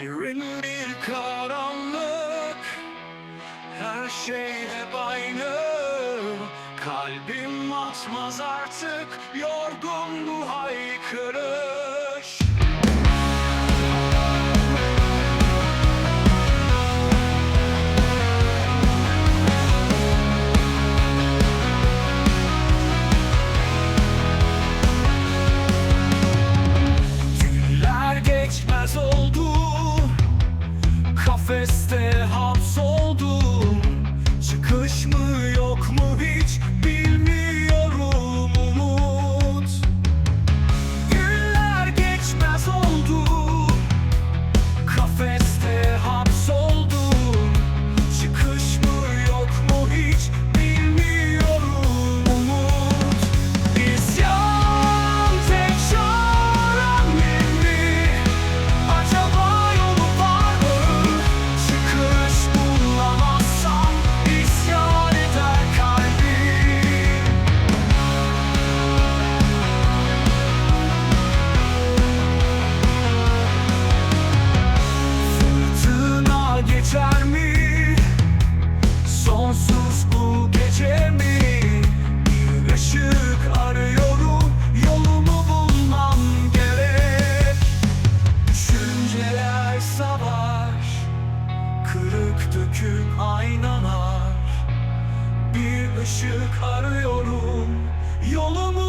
Derin bir karanlık Her şey hep aynı. Kalbim atmaz artık Yorgun bu haykırış biter mi? Sonsuz bu gece mi? Bir ışık arıyorum Yolumu bulmam gerek Düşünceler savaş Kırık dökük aynalar Bir ışık arıyorum Yolumu